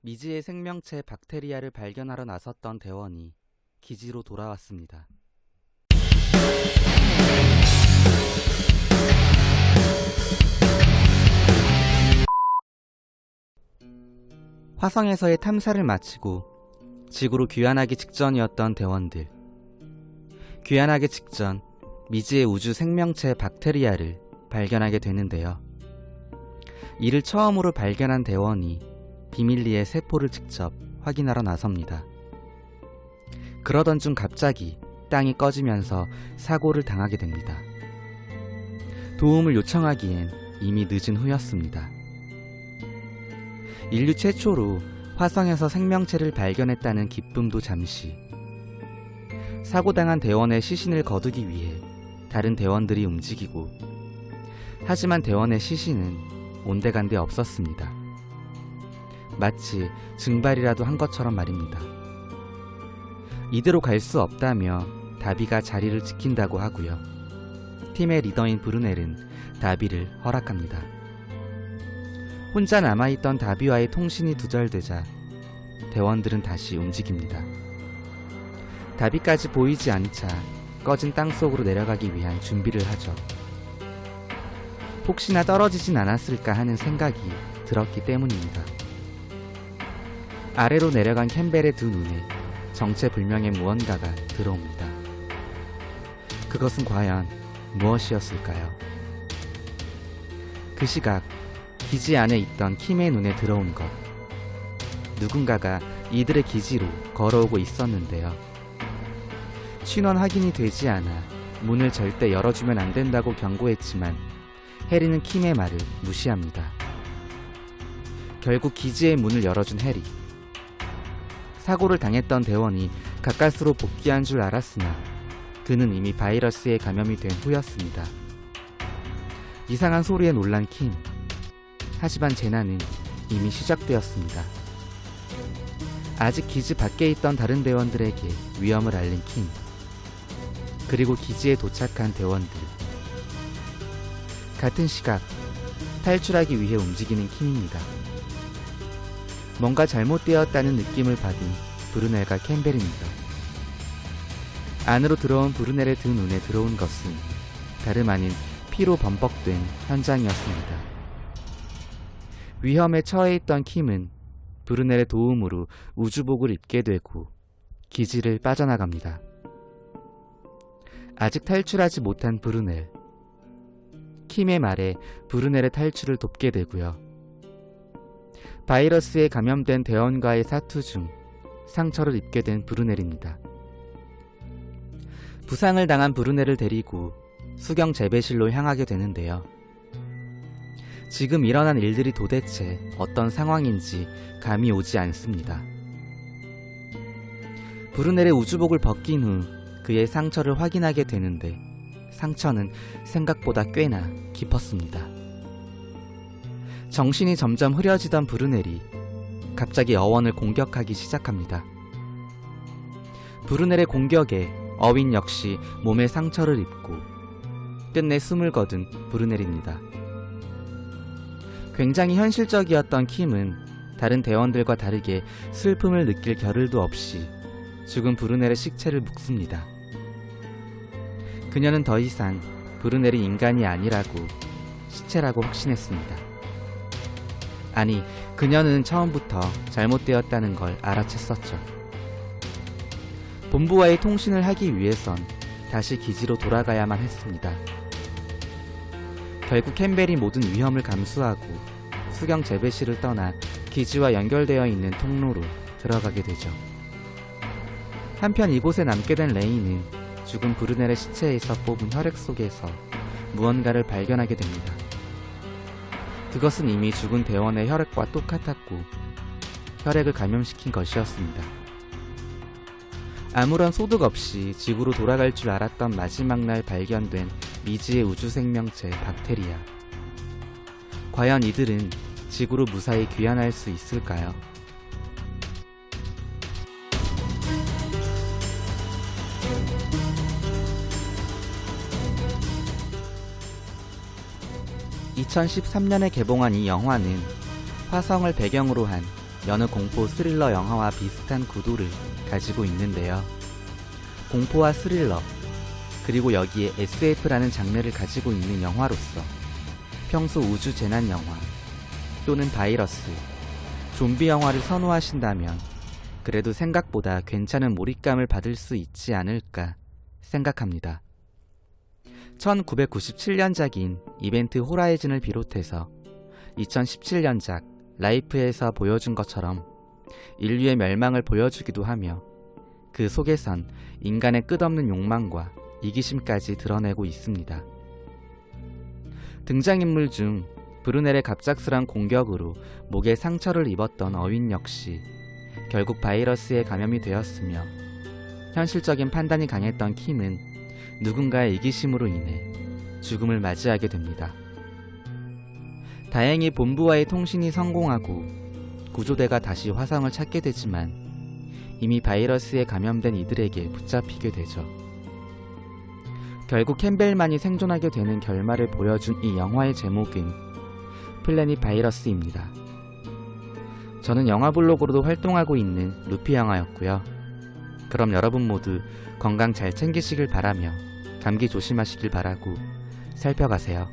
미지의 생명체 박테리아를 발견하러 나섰던 대원이 기지로 돌아왔습니다. 화성에서의 탐사를 마치고 지구로 귀환하기 직전이었던 대원들. 귀환하기 직전 미지의 우주 생명체 박테리아를 발견하게 되는데요. 이를 처음으로 발견한 대원이 비밀리에 세포를 직접 확인하러 나섭니다. 그러던 중 갑자기 땅이 꺼지면서 사고를 당하게 됩니다. 도움을 요청하기엔 이미 늦은 후였습니다. 인류 최초로 화성에서 생명체를 발견했다는 기쁨도 잠시. 사고당한 대원의 시신을 거두기 위해 다른 대원들이 움직이고, 하지만 대원의 시신은 온데간데 없었습니다. 마치 증발이라도 한 것처럼 말입니다. 이대로 갈 수 없다며 다비가 자리를 지킨다고 하고요. 팀의 리더인 브루넬은 다비를 허락합니다. 혼자 남아있던 다비와의 통신이 두절되자 대원들은 다시 움직입니다. 다비까지 보이지 않자 꺼진 땅 속으로 내려가기 위한 준비를 하죠. 혹시나 떨어지진 않았을까 하는 생각이 들었기 때문입니다. 아래로 내려간 캠벨의 두 눈에 정체불명의 무언가가 들어옵니다. 그것은 과연 무엇이었을까요? 그 시각 기지 안에 있던 킴의 눈에 들어온 것. 누군가가 이들의 기지로 걸어오고 있었는데요. 신원 확인이 되지 않아 문을 절대 열어주면 안 된다고 경고했지만 해리는 킴의 말을 무시합니다. 결국 기지의 문을 열어준 해리. 사고를 당했던 대원이 가까스로 복귀한 줄 알았으나 그는 이미 바이러스에 감염이 된 후였습니다. 이상한 소리에 놀란 킴. 하지만 재난은 이미 시작되었습니다. 아직 기지 밖에 있던 다른 대원들에게 위험을 알린 킴. 그리고 기지에 도착한 대원들. 같은 시각 탈출하기 위해 움직이는 킴입니다. 뭔가 잘못되었다는 느낌을 받은 브루넬과 캠벨입니다. 안으로 들어온 브루넬의 두 눈에 들어온 것은 다름 아닌 피로 범벅된 현장이었습니다. 위험에 처해 있던 킴은 브루넬의 도움으로 우주복을 입게 되고 기지를 빠져나갑니다. 아직 탈출하지 못한 브루넬. 킴의 말에 브루넬의 탈출을 돕게 되고요. 바이러스에 감염된 대원과의 사투 중 상처를 입게 된 브루넬입니다. 부상을 당한 브루넬을 데리고 수경 재배실로 향하게 되는데요. 지금 일어난 일들이 도대체 어떤 상황인지 감이 오지 않습니다. 브루넬의 우주복을 벗긴 후 그의 상처를 확인하게 되는데 상처는 생각보다 꽤나 깊었습니다. 정신이 점점 흐려지던 브루넬이 갑자기 어원을 공격하기 시작합니다. 브루넬의 공격에 어윈 역시 몸에 상처를 입고 끝내 숨을 거둔 브루넬입니다. 굉장히 현실적이었던 킴은 다른 대원들과 다르게 슬픔을 느낄 겨를도 없이 죽은 브루넬의 식체를 묵습니다. 그녀는 더 이상 브루넬이 인간이 아니라고 시체라고 확신했습니다. 아니, 그녀는 처음부터 잘못되었다는 걸 알아챘었죠. 본부와의 통신을 하기 위해선 다시 기지로 돌아가야만 했습니다. 결국 캠벨이 모든 위험을 감수하고 수경 재배실을 떠나 기지와 연결되어 있는 통로로 들어가게 되죠. 한편 이곳에 남게 된 레이는 죽은 브루넬의 시체에서 뽑은 혈액 속에서 무언가를 발견하게 됩니다. 그것은 이미 죽은 대원의 혈액과 똑같았고 혈액을 감염시킨 것이었습니다. 아무런 소득 없이 지구로 돌아갈 줄 알았던 마지막 날 발견된 미지의 우주 생명체 박테리아. 과연 이들은 지구로 무사히 귀환할 수 있을까요? (2013년에) 개봉한 이 영화는 화성을 배경으로 한 여느 공포 스릴러 영화와 비슷한 구도를 가지고 있는데요. 공포와 스릴러, 그리고 여기에 SF라는 장르를 가지고 있는 영화로서 평소 우주 재난 영화 또는 바이러스, 좀비 영화를 선호하신다면 그래도 생각보다 괜찮은 몰입감을 받을 수 있지 않을까 생각합니다. 1997년작인 이벤트 호라이즌을 비롯해서 2017년작 라이프에서 보여준 것처럼 인류의 멸망을 보여주기도 하며 그 속에선 인간의 끝없는 욕망과 이기심까지 드러내고 있습니다. 등장인물 중 브루넬의 갑작스런 공격으로 목에 상처를 입었던 어윈 역시 결국 바이러스에 감염이 되었으며 현실적인 판단이 강했던 킴은 누군가의 이기심으로 인해 죽음을 맞이하게 됩니다. 다행히 본부와의 통신이 성공하고 구조대가 다시 화성을 찾게 되지만 이미 바이러스에 감염된 이들에게 붙잡히게 되죠. 결국 캠벨만이 생존하게 되는 결말을 보여준 이 영화의 제목은 플래닛 바이러스입니다. 저는 영화 블로그로도 활동하고 있는 루피 영화였고요. 그럼 여러분 모두 건강 잘 챙기시길 바라며 감기 조심하시길 바라고 살펴가세요.